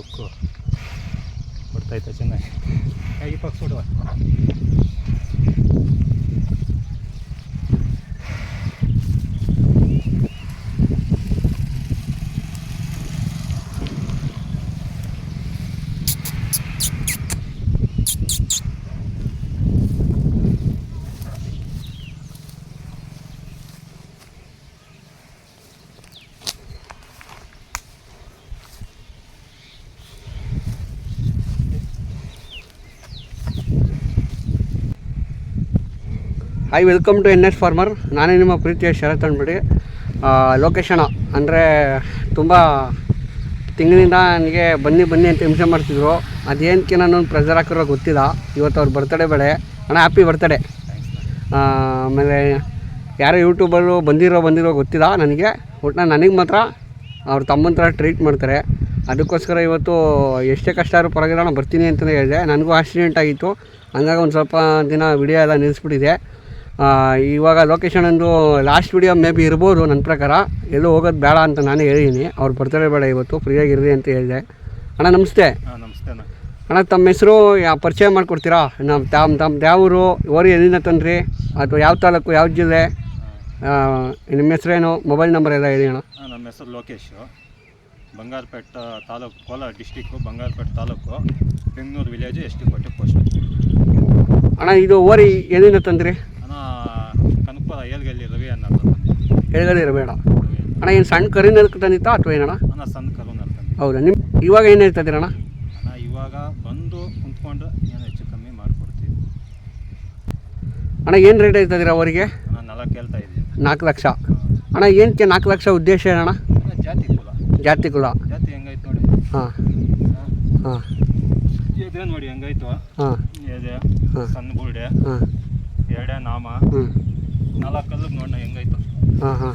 Look ಕೊಡ್ತಾಯ್ತು ಚೆನ್ನಾಗಿ. ಕೈ ಪಕ್ಕ ಕೊಡುವ? Hi welcome to N S farmer ನಾನೇ ನಿಮ್ಮ ಪ್ರೀತಿಯ ಶರತ್ ಅಂದ್ಬಿಡಿ. ಲೊಕೇಶನ ಅಂದರೆ ತುಂಬ ತಿಂಗಳಿಂದ ನನಗೆ ಬನ್ನಿ ಬನ್ನಿ ಅಂತ ಹಿಂಸೆ ಮಾಡ್ತಿದ್ರು. ಅದೇನಕ್ಕೆ ನಾನು ಪ್ರೆಸರ್ ಹಾಕಿರೋ ಗೊತ್ತಿಲ್ಲ. ಇವತ್ತು ಅವ್ರ ಬರ್ತಡೇ ಬೇಡ ಅಣ್ಣ ಹ್ಯಾಪಿ ಬರ್ತಡೇ ಆಮೇಲೆ ಯಾರೋ ಯೂಟ್ಯೂಬರು ಬಂದಿರೋ ಬಂದಿರೋ ಗೊತ್ತಿಲ್ಲ ನನಗೆ. ಒಟ್ಟು ನನಗೆ ಮಾತ್ರ ಅವ್ರ ತಮ್ಮನ ಥರ ಟ್ರೀಟ್ ಮಾಡ್ತಾರೆ. ಅದಕ್ಕೋಸ್ಕರ ಇವತ್ತು ಎಷ್ಟೇ ಕಷ್ಟ ಆದರೂ ಪರವಾಗಿಲ್ಲ ನಾನು ಬರ್ತೀನಿ ಅಂತಲೇ ಹೇಳಿದೆ. ನನಗೂ ಆಕ್ಸಿಡೆಂಟ್ ಆಗಿತ್ತು. ಹಂಗಾಗಿ ಒಂದು ಸ್ವಲ್ಪ ದಿನ ವಿಡಿಯೋ ಎಲ್ಲ ನಿಲ್ಲಿಸ್ಬಿಟ್ಟಿದೆ ಇವಾಗ ಲೊಕೇಶನ್ ಒಂದು ಲಾಸ್ಟ್ ವಿಡಿಯೋ ಮೇ ಬಿ ಇರ್ಬೋದು ನನ್ನ ಪ್ರಕಾರ. ಎಲ್ಲೂ ಹೋಗೋದು ಬೇಡ ಅಂತ ನಾನು ಹೇಳಿದ್ದೀನಿ ಅವ್ರು ಬರ್ತಾರೆ ಬೇಡ ಇವತ್ತು ಫ್ರೀಯಾಗಿರ್ರಿ ಅಂತ ಹೇಳಿದೆ. ಅಣ್ಣ ನಮಸ್ತೆ. ನಮಸ್ತೆ ಅಣ್ಣ. ತಮ್ಮ ಹೆಸರು ಯಾ ಪರಿಚಯ ಮಾಡಿಕೊಡ್ತೀರಾ? ನಮ್ಮ ತಮ್ಮ ತಮ್ಮ ಯಾವ ಊರು ಓರಿ ಎಲ್ಲಿಂದ ತಂದ್ರಿ? ಅಥವಾ ಯಾವ ತಾಲೂಕು ಯಾವ ಜಿಲ್ಲೆ? ನಿಮ್ಮ ಹೆಸರೇನು? ಮೊಬೈಲ್ ನಂಬರ್ ಎಲ್ಲ ಹೇಳಿ ಅಣ್ಣ. ನಮ್ಮ ಹೆಸರು Lokesh. Bangarapete taluk Kolar district Bangarapete taluk Bengaluru village S T Kote post ಅಣ್ಣ ಇದು ಓರಿ ಎಲ್ಲಿಂದ ತಂದ್ರಿ ಅಣ್ಣ ಕನಕಪುರ ಏಲ್ಗಲ್ಲಿ ರವಿ ಅನ್ನೋದು ಎಳಗಡೆ ಇರಬೇಡ. ಅಣ್ಣ ಏನು ಸಣ್ಣ ಕರಿನಲ್ಕ ತಂದಿತ್ತ ಅಥವಾ ಏನಣ್ಣ? ಅಣ್ಣ ಸಣ್ಣ ಕರು ನಡ್ಕೊಂಡು ಹೌದಾ? ನಿಮ್ಮ ಇವಾಗ ಏನು ಹೇಳ್ತಾ ಇದ್ದೀರಣ್ಣ ಅಣ್ಣ ಇವಾಗ ಬಂದು ಕುಂತ್ಕೊಂಡು ಏನು ಹೆಚ್ಚು ಕಮ್ಮಿ ಮಾಡಿಕೊಡ್ತೀವಿ. ಅಣ್ಣ ಏನು ರೇಟ್ ಹೇಳ್ತಾ ಅವರಿಗೆ? ಅಣ್ಣ ನಾಲ್ಕು ಹೇಳ್ತಾ ಇದ್ದೀವಿ. ನಾಲ್ಕು ಲಕ್ಷ. ಅಣ್ಣ ಏನಕ್ಕೆ ನಾಲ್ಕು ಲಕ್ಷ ಉದ್ದೇಶ ಏನಣ್ಣ? ಅಣ್ಣ ಜಾತಿ ಕುಲ. ಜಾತಿ ಕುಲ. ಜಾತಿ ಹೆಂಗೈತೆ ನೋಡಿ. ಹಾಂ. ಹಾಂ. ಇದೆ ನೋಡಿ ಹೆಂಗೈತು ಹಾಂ. ಎದೆ. ಸಣ್ಣ ಬುಲ್ಡೆ ಹಾಂ. ಎರಡೇ ನಾಮ. ನಾಲ್ಕು ಕಲ್ಲಿಗೆ ನೋಡೋಣ ಹೆಂಗೈತು ಹಾಂ ಹಾಂ.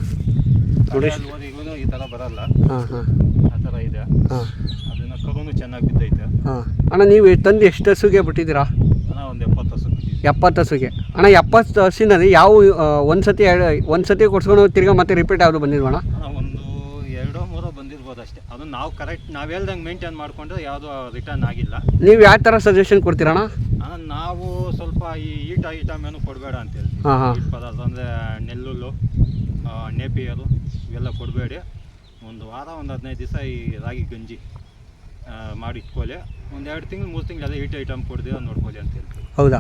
ಓದಿಗೂ ಈ ಥರ ಬರಲ್ಲ. ಹಾಂ ಹಾಂ. ಆ ಥರ ಇದೆ. ಹಾಂ. ಅದನ್ನ ಕರುನು ಚೆನ್ನಾಗಿ ಬಿದ್ದೈತೆ. ಹಾಂ. ಅಣ್ಣ ನೀವು ತಂದು ಎಷ್ಟು ಹಸುಗೆ ಬಿಟ್ಟಿದ್ದೀರಾ? ಅಣ್ಣ ಒಂದು ಎಪ್ಪತ್ತು ಹಸು ಎಪ್ಪತ್ತು ಹಸುಗೆ. ಅಣ್ಣ ಎಪ್ಪತ್ತು ಹಸಿನಲ್ಲಿ ಯಾವ ಒಂದು ಸತಿ ಎರಡು ಒಂದು ಸತಿ ಕೊಡ್ಸ್ಕೊಂಡು ತಿರ್ಗಾ ಮತ್ತೆ ರಿಪೀಟ್ ಯಾವುದು ಬಂದಿದ್ವಣ್ಣ ಒಂದು ಎರಡೋ ಮೂರೋ ಬಂದಿರ್ಬೋದು ಅಷ್ಟೇ. ಅದು ನಾವು ಕರೆಕ್ಟ್ ನಾವು ಹೇಳ್ದಂಗೆ ಮೇಂಟೈನ್ ಮಾಡಿಕೊಂಡ್ರೆ ಯಾವುದೂ ರಿಟರ್ನ್ ಆಗಿಲ್ಲ. ನೀವು ಯಾವ ಥರ ಸಜೆಷನ್ ಕೊಡ್ತೀರಣ್ಣ ಅಣ್ಣ? ನಾವು ಸ್ವಲ್ಪ ಈ ಈಟ ಐಟಮ್ ಏನು ಕೊಡಬೇಡ ಅಂತ ಹೇಳ್ತೀವಿ. ಹಾಂ ಹಾಂ. ಪದಾರ್ಥ ಅಂದರೆ ನೆಲ್ಲುಲ್ಲು. ನೇಪಿಯರು ಇವೆಲ್ಲ ಕೊಡಬೇಡಿ. ಒಂದು ವಾರ ಒಂದು ಹದಿನೈದು ದಿವಸ ಈ ರಾಗಿ ಗಂಜಿ ಮಾಡಿ ಇಟ್ಕೊಳ್ಳಿ. ಒಂದು ಎರಡು ತಿಂಗಳು ಮೂರು ತಿಂಗಳು ಅದೇ ಈಟ್ ಐಟಮ್ ಕೊಡ್ದಿರೋ ನೋಡ್ಕೊಳ್ಳಿ ಅಂತ ಹೇಳ್ತೀವಿ ಹೌದಾ?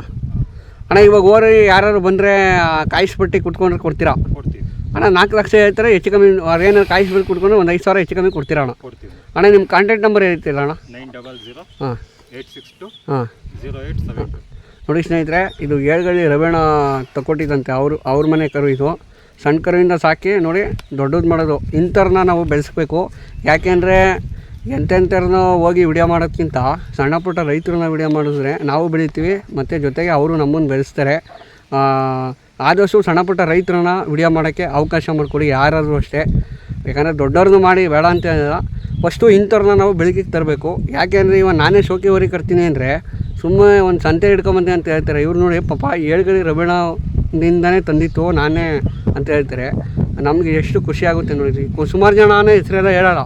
ಅಣ್ಣ ಇವಾಗ ಓರಿ ಯಾರು ಬಂದರೆ ಕಾಯಿಸ್ಬಿಟ್ಟು ಕುಟ್ಕೊಂಡ್ರೆ ಕೊಡ್ತೀರಾ? ಕೊಡ್ತೀವಿ. ಅಣ್ಣ ನಾಲ್ಕು ಲಕ್ಷ ಹೇಳ್ತಾರೆ ಹೆಚ್ಚು ಕಮ್ಮಿ ಏನಾದ್ರು ಕಾಯಿಸ್ಬಿಟ್ಟು ಕುಟ್ಕೊಂಡು ಒಂದು ಐದು ಸಾವಿರ ಹೆಚ್ಚು ಕಮ್ಮಿ ಕೊಡ್ತೀರಾ ಅಣ್ಣ? ಕೊಡ್ತೀವಿ. ಅಣ್ಣ ನಿಮ್ಮ ಕಾಂಟ್ಯಾಕ್ಟ್ ನಂಬರ್ ಹೇಳ್ತಿಲ್ಲ ಅಣ್ಣ? ನೈನ್ ಡಬಲ್ ಜೀರೋ ಹಾಂ. ಏಯ್ಟ್ ಸಿಕ್ಸ್ ಟು ಹಾಂ. ಜೀರೋ ಏಯ್ಟ್ ಸೆವೆನ್ ನೋಡಿ ಸ್ನೇಹಿತರೆ ಇದು ಏಳ್ಗಳಿ ರವೇಣ ತಗೊಟ್ಟಿದ್ದಂತೆ ಅವರು ಅವ್ರ ಮನೆ ಕರು ಇದು. ಸಣ್ಣ ಕರುವಿಂದ ಸಾಕಿ ನೋಡಿ ದೊಡ್ಡದು ಮಾಡೋದು. ಇಂಥವ್ರನ್ನ ನಾವು ಬೆಳೆಸ್ಬೇಕು. ಯಾಕೆಂದರೆ ಎಂತೆಂಥವ್ರನ್ನ ಹೋಗಿ ವಿಡಿಯೋ ಮಾಡೋದ್ಕಿಂತ ಸಣ್ಣ ಪುಟ್ಟ ರೈತರನ್ನ ವಿಡಿಯೋ ಮಾಡಿದ್ರೆ ನಾವು ಬೆಳಿತೀವಿ, ಮತ್ತು ಜೊತೆಗೆ ಅವರು ನಮ್ಮನ್ನು ಬೆಳೆಸ್ತಾರೆ. ಆದಷ್ಟು ಸಣ್ಣ ಪುಟ್ಟ ರೈತರನ್ನ ವಿಡಿಯೋ ಮಾಡೋಕ್ಕೆ ಅವಕಾಶ ಮಾಡಿಕೊಡಿ, ಯಾರಾದರೂ ಅಷ್ಟೇ. ಯಾಕಂದರೆ ದೊಡ್ಡವ್ರನ್ನ ಮಾಡಿ ಬೇಡ ಅಂತ ಫಸ್ಟು ಇಂಥವ್ರನ್ನ ನಾವು ಬೆಳಕಿಗೆ ತರಬೇಕು. ಯಾಕೆಂದರೆ ಇವಾಗ ನಾನೇ ಶೋಕಿ ಹೊರಿ ಕರ್ತೀನಿ ಅಂದರೆ ಸುಮ್ಮನೆ ಒಂದು ಸಂತೆ ಹಿಡ್ಕೊಂಬಂದೆ ಅಂತ ಹೇಳ್ತಾರೆ. ಇವ್ರು ನೋಡಿ ಪಾಪ ಏಳ್ಗಳಿ ರಬೇಣದಿಂದನೇ ತಂದಿತ್ತು ನಾನೇ ಅಂತ ಹೇಳ್ತಾರೆ. ನಮಗೆ ಎಷ್ಟು ಖುಷಿ ಆಗುತ್ತೆ ನೋಡಿ ಕು- ಸುಮಾರು ಜನನೇ ಹೆಸರೆಲ್ಲ ಹೇಳಲ್ಲ.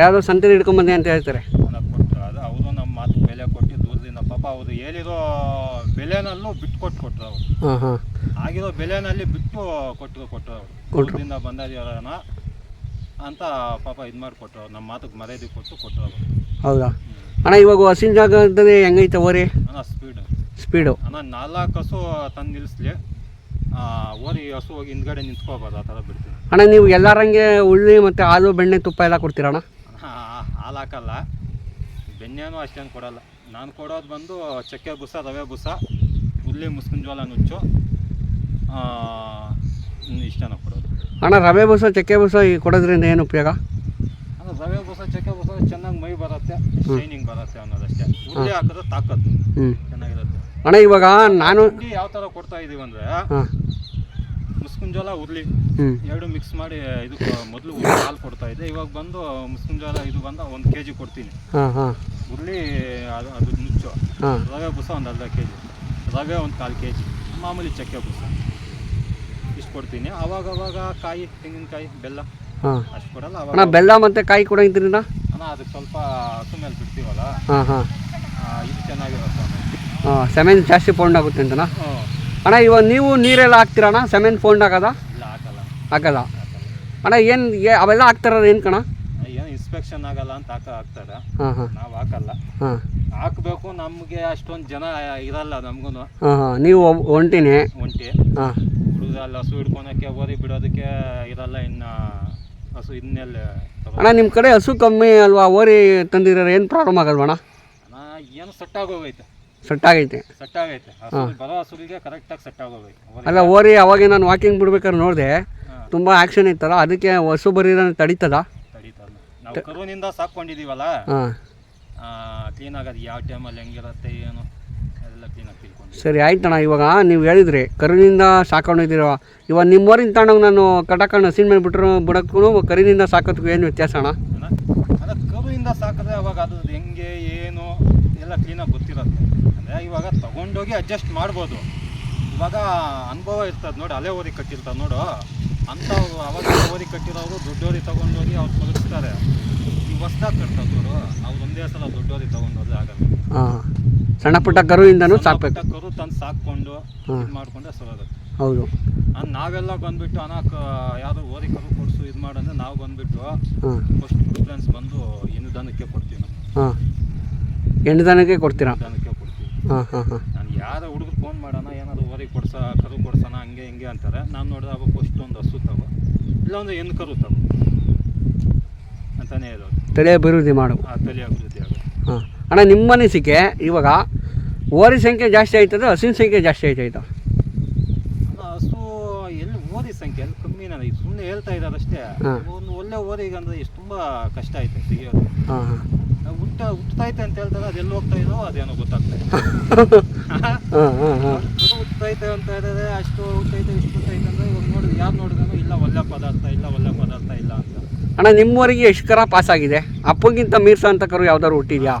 ಯಾವುದೋ ಸಂತೆ ಹಿಡ್ಕೊಂಬಂದೆ ಅಂತ ಹೇಳ್ತಾರೆ. ಅವರು ನಮ್ಮ ಮಾತು ಬೆಲೆ ಕೊಟ್ಟು ದೂರದಿಂದ ಪಾಪ ಅವರು ಹೇಳಿರೋ ಬೆಲೆನಲ್ಲೂ ಬಿಟ್ಟು ಕೊಟ್ಟು ಕೊಟ್ಟರು ಅವರು. ಹಾಂ ಹಾಂ. ಆಗಿರೋ ಬೆಲೆನಲ್ಲಿ ಬಿಟ್ಟು ಕೊಟ್ಟು ಕೊಟ್ಟರು ಅವರು. ಕೊಟ್ರು. ಊರಿಂದ ಬಂದಿರೋಣ ಅಂತ ಪಾಪ ಇದು ಮಾಡಿ ಕೊಟ್ಟರು ನಮ್ಮ ಮಾತಕ್ಕೆ ಮರ್ಯಾದೆ ಕೊಟ್ಟು ಕೊಟ್ಟರು ಅವರು. ಹೌದಾ? ಅಣ್ಣ ಇವಾಗ ಹಸಿನ ಜಾಗದಲ್ಲಿ ಹೆಂಗೈತೆ ಓರಿ? ಅಣ್ಣ ಸ್ಪೀಡ್ ಸ್ಪೀಡು ಅಣ್ಣ ನಾಲ್ಕು ಹಸು ತಂದು ನಿಲ್ಲಿಸ್ಲಿ. ಓರಿ ಹಸು ಹೋಗಿ ಹಿಂದ್ಗಡೆ ಆ ಥರ ಅಣ್ಣ ನೀವು ಎಲ್ಲರಂಗೆ ಉಳ್ಳಿ ಮತ್ತು ಹಾಲು ಬೆಣ್ಣೆ ತುಪ್ಪ ಎಲ್ಲ ಕೊಡ್ತೀರಣ್ಣ ಅಣ್ಣ? ಹಾಲು ಹಾಕಲ್ಲ. ಬೆಣ್ಣೆನೂ ಅಷ್ಟೇನು ಕೊಡಲ್ಲ. ನಾನು ಕೊಡೋದು ಬಂದು ಚಕ್ಕೆ ಬುಸ ರವೆ ಬುಸ ಉಳ್ಳಿ ಮುಸ್ಕಿನ ಜೋಳ ನುಚ್ಚು ಇನ್ನು ಇಷ್ಟನ ಕೊಡೋದು. ಅಣ್ಣ ರವೆ ಬುಸ ಚಕ್ಕೆ ಬುಸ ಈ ಕೊಡೋದ್ರಿಂದ ಏನು ಉಪಯೋಗ? ಅಣ್ಣ ರವೆ ಬುಸ ಚಕ್ಕೆ ಬುಸ ಚೆನ್ನಾಗಿ ಮೈ ಬರುತ್ತೆ ಶೈನಿಂಗ್ ಬರುತ್ತೆ ಅನ್ನೋದಷ್ಟೇ. ಉಳ್ಳಿ ಹಾಕಿದ್ರೆ ತಾಕತ್ತು. ಚೆನ್ನಾಗಿರುತ್ತೆ. ಅಣ್ಣ ಇವಾಗ ನಾನು ಯಾವ ಥರ ಕೊಡ್ತಾ ಇದೀವಿ ಅಂದರೆ ಹಾಂ ಉರ್ಲಿ. ಎರಡು ಮಿಕ್ಸ್ ಮಾಡಿ ಇದು ಮೊದಲು ಹಾಲು ಕೊಡ್ತಾ ಇದ್ದೆ. ಇವಾಗ ಬಂದು ಮುಸ್ಕುಂಜೋಲ ಇದು ಬಂದು ಒಂದು ಕೆ ಜಿ ಕೊಡ್ತೀನಿ ಉರ್ಲಿ ಅದು ಅದು ನುಚ್ಚು. ರವೆ ಬುಸ ಒಂದು ಅರ್ಧ ಕೆ ಜಿ ರವೆ ಒಂದು ಕಾಲು ಕೆ ಜಿ ಮಾಮೂಲಿ ಚಕ್ಕೆ ಬುಸ. ಇಷ್ಟು ಕೊಡ್ತೀನಿ. ಅವಾಗ ಅವಾಗ ಕಾಯಿ ತೆಂಗಿನಕಾಯಿ ಬೆಲ್ಲ. ಅಷ್ಟು ಕೊಡಲ್ಲ ಅವಾಗ ಬೆಲ್ಲ ಮತ್ತೆ ಕಾಯಿ ಕೊಡಂಗಿದ್ರಿಂದ ಅಣ್ಣ ಅದಕ್ಕೆ ಸ್ವಲ್ಪ ಹಸು ಮೇಲೆ ಬಿಡ್ತೀವಲ್ಲ? ಹಾಂ ಹಾಂ. ಇದು ಚೆನ್ನಾಗಿರುತ್ತೆ ಸೆಮೆನ್ ಜಾಸ್ತಿ ಪೌಂಡ್ ಆಗುತ್ತೆ ಅಂತನಾ? ಅಣ್ಣ ಇವಾಗ ನೀವು ನೀರೆಲ್ಲ ಹಾಕ್ತೀರಣ್ಣ ಸೆಮೆನ್ ಪೌಂಡ್ ಆಗದ ಇಲ್ಲ ಹಾಕಲ್ಲ. ಅಣ್ಣ ಏನು ಅವೆಲ್ಲ ಹಾಕ್ತಾರ ಏನು ಕಣ? ಏನು ಇನ್ಸ್ಪೆಕ್ಷನ್ ಆಗಲ್ಲ ಅಂತ ಹಾಕ ಹಾಕ್ತಾರೆ. ನಾವು ಹಾಕಲ್ಲ. ಹಾಂ. ಹಾಕಬೇಕು ನಮಗೆ ಅಷ್ಟೊಂದು ಜನ ಇರಲ್ಲ ನಮಗೂ ನೀವು ಒಂಟಿನೇ? ಒಂಟಿ. ಹುಡುಗಲ್ಲ ಹಸು ಹಿಡ್ಕೊಳಕ್ಕೆ ಓರಿ ಬಿಡೋದಕ್ಕೆ ಇರಲ್ಲ ಇನ್ನು ಹಸು ಇನ್ನೆಲ್ಲ ಅಣ್ಣ ನಿಮ್ಮ ಕಡೆ ಹಸು ಕಮ್ಮಿ ಅಲ್ವಾ? ಓರಿ ತಂದಿರೋ ಏನು ಪ್ರಾಬ್ಲಮ್ ಆಗಲ್ವಣ್ಣ ಅಣ್ಣ? ಏನು ಸೆಟ್ ಆಗೋಗೈತೆ ಸೆಟ್ ಆಗೈತೆ ಸೆಟ್ ಆಗೈತೆ ಹಸು ಬರೋ ಹಸುವಿಗೆ ಕರೆಕ್ಟಾಗಿ ಸೆಟ್ ಆಗೋಗೈತೆ ಅಲ್ಲ ಓರಿ ಅವಾಗೆ ನಾನು ವಾಕಿಂಗ್ ಬಿಡ್ಬೇಕಾದ್ರೆ ನೋಡಿದೆ. ತುಂಬ ಆ್ಯಕ್ಷನ್ ಇತ್ತಲ್ಲ ಅದಕ್ಕೆ ಹಸು ಬರೀರ ತಡೀತದ? ತಡೀತಲ್ಲ ನಾವು ಕರುವಿನಿಂದ ಸಾಕೊಂಡಿದ್ದೀವಲ್ಲ ಹಾಂ. ಕ್ಲೀನ್ ಆಗೋದು. ಯಾವ ಟೈಮಲ್ಲಿ ಹೆಂಗಿರುತ್ತೆ ಏನು ಎಲ್ಲ ಕ್ಲೀನಾಗಿ ತಿಳ್ಕೊಂಡು ಸರಿ ಆಯ್ತಣ್ಣ ಇವಾಗ ನೀವು ಹೇಳಿದ್ರಿ ಕರುನಿಂದ ಸಾಕೊಂಡಿದ್ದೀರ ಇವಾಗ ನಿಮ್ಮ ಊರಿನ ತಗೊಂಡೋಗಿ ನಾನು ಕಟಕಣ್ಣ ಹಸಿನ ಮೇಲೆ ಬಿಟ್ರು ಬಿಡಕ್ಕೂ ಕರಿನಿಂದ ಸಾಕೋದಕ್ಕೂ ಏನು ವ್ಯತ್ಯಾಸ ಅಣ್ಣ? ಅಲ್ಲ ಕರುವಿಂದ ಸಾಕಿದ್ರೆ ಅವಾಗ ಅದು ಹೆಂಗೆ ಏನು ಎಲ್ಲ ಕ್ಲೀನಾಗಿ ಇವಾಗ ತಗೊಂಡೋಗಿ ಅಡ್ಜಸ್ಟ್ ಮಾಡ್ಬೋದು. ಇವಾಗ ಅನುಭವ ಇರ್ತದೆ ನೋಡಿ ಅಲೆ ಓದಿ ಕಟ್ಟಿರ್ತಾರೆ ನೋಡು. ಅಂಥವ್ರು ಅವಾಗ ಓದಿ ಕಟ್ಟಿರೋರು ದೊಡ್ಡೋರಿ ತೊಗೊಂಡೋಗಿ ಅವ್ರು ಮುಗಿಸ್ತಾರೆ ಈ ಹೊಸ್ದಾಗಿ ಕಟ್ತಾರೆ ನೋಡು. ಅವ್ರು ಒಂದೇ ಸಲ ದೊಡ್ಡೋರಿ ತೊಗೊಂಡೋದ್ರೆ ಆಗಲ್ಲ. ಸಣ್ಣ ಪುಟ್ಟ ಕರುವಿಂದನೂ ಸಣ್ಣ ಸಾಕ್ಬೇಕು. ಕರು ತಂದು ಸಾಕ್ಕೊಂಡು ಮಾಡ್ಕೊಂಡೆ ಸರಾಗುತ್ತೆ ಹೌದು. ನಾವೆಲ್ಲ ಬಂದ್ಬಿಟ್ಟು ಅನಾಕ ಯಾರು ಓದಿ ಕರು ಕೊಡಿಸು ಇದು ಮಾಡಂದ್ರೆ ನಾವು ಬಂದ್ಬಿಟ್ಟು ಫಸ್ಟ್ ಪ್ರಿಫರೆನ್ಸ್ ಬಂದು ಏನು ದನಕ್ಕೆ ಕೊಡ್ತೀವಿ ನಾವು. ಹೆಣ್ಣು ಎಂಟು ದನಕ್ಕೆ ಕೊಡ್ತೀರಾ? ದನಕ್ಕೆ ನಾನು ಯಾರ ಹುಡುಗರು ಫೋನ್ ಮಾಡೋಣ ಏನಾದ್ರು ಓರಿ ಕೊಡ್ಸ ಕರು ಕೊಡ್ಸೋಣ ಹಂಗೆ ಹಿಂಗೆ ಅಂತಾರೆ. ನಾನು ನೋಡಿದಾಗ ಫಸ್ಟ್ ಒಂದು ಹಸು ತಗೋ. ಇಲ್ಲಾಂದ್ರೆ ಹೆಣ್ಣು ಕರು ತಗೋ ಅಂತಾನೆ ಹೇಳೋದು. ತಲೆ ಅಭಿವೃದ್ಧಿ ಮಾಡು. ಆ ತಲೆ ಅಭಿವೃದ್ಧಿ ಆಗೋದು ಹಾಂ. ಅಣ್ಣ ನಿಮ್ಮ ಅನಿಸಿಕೆ ಇವಾಗ ಓರಿ ಸಂಖ್ಯೆ ಜಾಸ್ತಿ ಆಯ್ತದ ಹಸುವಿನ ಸಂಖ್ಯೆ ಜಾಸ್ತಿ ಆಯ್ತಾಯ್ತಾ ಹಸು ಎಲ್ಲಿ ಓದಿ ಸಂಖ್ಯೆ ಅಲ್ಲಿ ಕಮ್ಮಿ ನನಗೆ. ಸುಮ್ಮನೆ ಹೇಳ್ತಾ ಇದ್ದಾರೆ ಅಷ್ಟೇ. ಒಂದು ಒಳ್ಳೆ ಓದಿಗೆ ಅಂದ್ರೆ ಎಷ್ಟು ತುಂಬ ಕಷ್ಟ ಆಯ್ತು ಸಿಗೋದು ಹಾಂ ಹಾಂ. ನಾವು ಹುಟ್ಟ ಹುಟ್ಟೈತೆ ಅಂತ ಹೇಳ್ತಾರೆ ಅದು ಎಲ್ಲಿ ಹೋಗ್ತಾ ಇದೋ ಅದೇನೋ ಗೊತ್ತಾಗ್ತಾ ಇಲ್ಲ ಹಾಂ ಹಾಂ ಹಾಂ. ಕರು ಹುಟ್ಟೈತೆ ಅಂತ ಹೇಳಿದ್ರೆ ಅಷ್ಟು ಹುಟ್ಟೈತೆ ಇಷ್ಟು ಹುಟ್ಟೈತೆ ಅಂದ್ರೆ ಇವಾಗ ನೋಡಿ ಯಾರು ನೋಡಿದ್ರು ಇಲ್ಲ ಒಳ್ಳೆ ಪದಾರ್ಥ ಇಲ್ಲ ಒಳ್ಳೆ ಪದಾರ್ಥ ಇಲ್ಲ ಅಂತ. ಅಣ್ಣ ನಿಮ್ಮವರೆಗೆ ಎಷ್ಟು ಕರ ಪಾಸ್ ಆಗಿದೆ? ಅಪ್ಪಗಿಂತ ಮೀರ್ಸ ಅಂತ ಕರು ಯಾವ್ದಾದ್ರು ಹುಟ್ಟಿದ್ಯಾ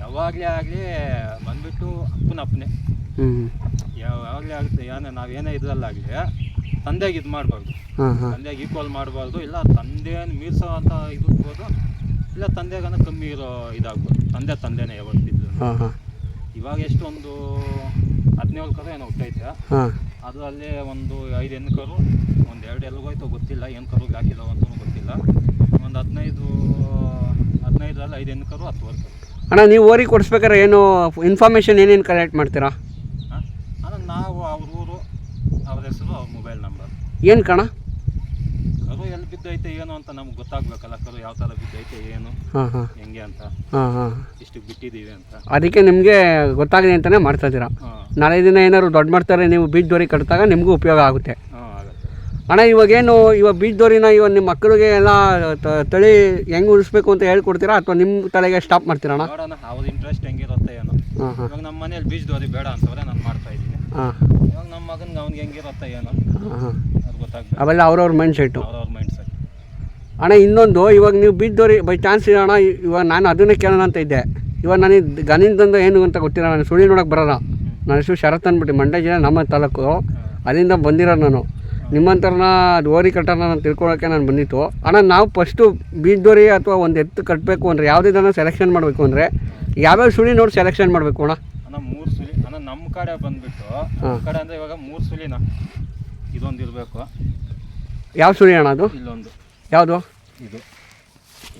ಯಾವಾಗಲೇ ಆಗಲಿ ಬಂದ್ಬಿಟ್ಟು ಅಪ್ಪನ ಅಪ್ಪನೇ. ಯಾವಾಗ್ಲೇ ಆಗುತ್ತೆ ಏನೇ ನಾವು ಏನೇ ಇದ್ರಲ್ಲಾಗಲಿ ತಂದೆಗೆ ಇದು ಮಾಡಬಾರ್ದು. ತಂದೆಗೆ ಈಕ್ವಲ್ ಮಾಡಬಾರ್ದು ಇಲ್ಲ ತಂದೆ ಮೀರ್ಸೋ ಅಂತ ಇದಿರ್ಬೋದು ಇಲ್ಲ ತಂದೆಗನ ಕಮ್ಮಿ ಇರೋ ಇದಾಗ್ಬೋದು. ತಂದೆ ತಂದೆನೇ ಯಾವತ್ತಿದ್ದು ಹಾಂ ಹಾಂ. ಇವಾಗ ಎಷ್ಟು ಒಂದು ಹದಿನೇಳು ಕರು ಏನೋ ಹುಟ್ಟೈತೆ. ಹಾಂ. ಅದರಲ್ಲಿ ಒಂದು ಐದು ಹೆಣ್ಣು ಕರು ಒಂದು ಎರಡು ಎಲ್ಲಿಗೋಯ್ತೋ ಗೊತ್ತಿಲ್ಲ ಏನು ಕರುಗೆ ಹಾಕಿದಾವ ಅಂತ ಗೊತ್ತಿಲ್ಲ. ಒಂದು ಹದಿನೈದು ಹದಿನೈದರಲ್ಲಿ ಐದು ಹೆಣ್ಣು ಕರು ಹತ್ತು ವರ್ಷ ಅಣ್ಣ ನೀವು ಓರಿ ಕೊಡಿಸ್ಬೇಕಾದ್ರೆ ಏನು ಇನ್ಫಾರ್ಮೇಷನ್ ಏನೇನು ಕಲೆಕ್ಟ್ ಮಾಡ್ತೀರಾ? ಅಣ್ಣ ನಾವು ಅವ್ರ ಊರು ಅವ್ರ ಹೆಸರು ಅವ್ರ ಮೊಬೈಲ್ ನಂಬರ್ ಏನು ಕಣ? ಬಿದ್ದೈತೆ ಏನು ಅಂತ ನಮ್ಗೆ ಗೊತ್ತಾಗ್ಬೇಕಲ್ಲ ಕರು ಯಾವ ಥರ ಬಿದ್ದೈತೆ ಏನು ಹಾಂ ಹಾಂ. ಹೆಂಗೆ ಅಂತ. ಹಾಂ ಹಾಂ. ಇಷ್ಟು ಬಿಟ್ಟಿದ್ದೀವಿ ಅಂತ. ಅದಕ್ಕೆ ನಿಮಗೆ ಗೊತ್ತಾಗಿದೆ ಅಂತಲೇ ಮಾಡ್ತಾ ಇದ್ದೀರಾ? ಹಾಂ. ನಾಳೆ ದಿನ ಏನಾದ್ರು ದೊಡ್ಡ ಮಾಡ್ತಾರೆ ನೀವು ಬೀಜ ದೋರಿ ಕಟ್ಟಿದಾಗ ನಿಮಗೂ ಉಪಯೋಗ ಆಗುತ್ತೆ. ಹಾಂ ಆಗುತ್ತೆ. ಅಣ್ಣ ಇವಾಗೇನು ಇವಾಗ ಬೀಜ ದೋರಿನ ಇವಾಗ ನಿಮ್ಮ ಮಕ್ಕಳಿಗೆ ಎಲ್ಲ ತ- ತಳಿ ಹೆಂಗೆ ಉಳಿಸ್ಬೇಕು ಅಂತ ಹೇಳ್ಕೊಡ್ತೀರಾ? ಅಥವಾ ನಿಮ್ಮ ತಲೆಗೆ ಸ್ಟಾಪ್ ಮಾಡ್ತೀರಾ ಅಣ್ಣ? ನೋಡೋಣ ಅವ್ರ ಇಂಟ್ರೆಸ್ಟ್ ಹೆಂಗಿರುತ್ತೆ ಏನೋ. ಹಾಂ ಹಾಂ. ಇವಾಗ ನಮ್ಮ ಮನೇಲಿ ಬೀಜದೋರಿ ಬೇಡ ಅಂತವ್ರೆ ನಾನು ಮಾಡ್ತಾ ಇದ್ದೀನಿ. ಹಾಂ. ಇವಾಗ ನಮ್ಮ ಮಗನ್ಗೆ ಅವ್ನಿಗೆ ಹೆಂಗಿರುತ್ತೆ ಏನೋ. ಹಾಂ ಹಾಂ. ಅದು ಗೊತ್ತಾಗ್ಬೇಕು. ಅವೆಲ್ಲ ಅವ್ರವ್ರ ಮೈಂಡ್ ಸೆಟ್ ಅವ್ರವ್ರ ಮೈಂಡ್ ಸೆಟ್ ಅಣ್ಣ ಇನ್ನೊಂದು ಇವಾಗ ನೀವು ಬಿದ್ದೋರಿ ಬೈ ಚಾನ್ಸ್ ಅಣ್ಣ ಇವಾಗ ನಾನು ಅದನ್ನೇ ಕೇಳೋಣ ಅಂತ ಇದ್ದೆ. ಇವಾಗ ನನಗೆ ಗನಿಂದ ಏನು ಅಂತ ಗೊತ್ತಿಲ್ಲ ನಾನು ಸುಳಿ ನೋಡೋಕೆ ಬರೋಣ ನನ್ನ ಹೆಸರು ಶರತ್ ಅಂದ್ಬಿಟ್ಟು ಮಂಡ್ಯ ಜಿಲ್ಲೆ ನಮ್ಮ ತಾಲೂಕು ಅಲ್ಲಿಂದ ಬಂದಿರೋದು ನಾನು. ನಿಮ್ಮಂತರನ ಅದು ಓರಿ ಕಟ್ಟೋಣ ನಾನು ತಿಳ್ಕೊಳ್ಳೋಕ್ಕೆ ನಾನು ಬಂದಿತ್ತು. ಅಣ್ಣ ನಾವು ಫಸ್ಟು ಬಿದ್ದೋರಿ ದೋರಿ ಅಥವಾ ಒಂದು ಎತ್ತು ಕಟ್ಟಬೇಕು ಅಂದರೆ ಯಾವುದೇ ಸೆಲೆಕ್ಷನ್ ಮಾಡಬೇಕು ಅಂದರೆ ಯಾವ್ಯಾವ ಸುಳಿ ನೋಡಿ ಸೆಲೆಕ್ಷನ್ ಮಾಡಬೇಕು ಅಣ್ಣ? ಅಣ್ಣ ಮೂರು ಸುಳಿ ಅಣ್ಣ ನಮ್ಮ ಕಡೆ ಬಂದ್ಬಿಟ್ಟು. ಕಡೆ ಅಂದರೆ ಇವಾಗ ಮೂರು ಸುಳಿನ ಇದೊಂದು ಇರಬೇಕು. ಯಾವ ಸುಳಿ ಅಣ್ಣ ಅದು? ಇಲ್ಲೊಂದು. ಯಾವುದು? ಇದು.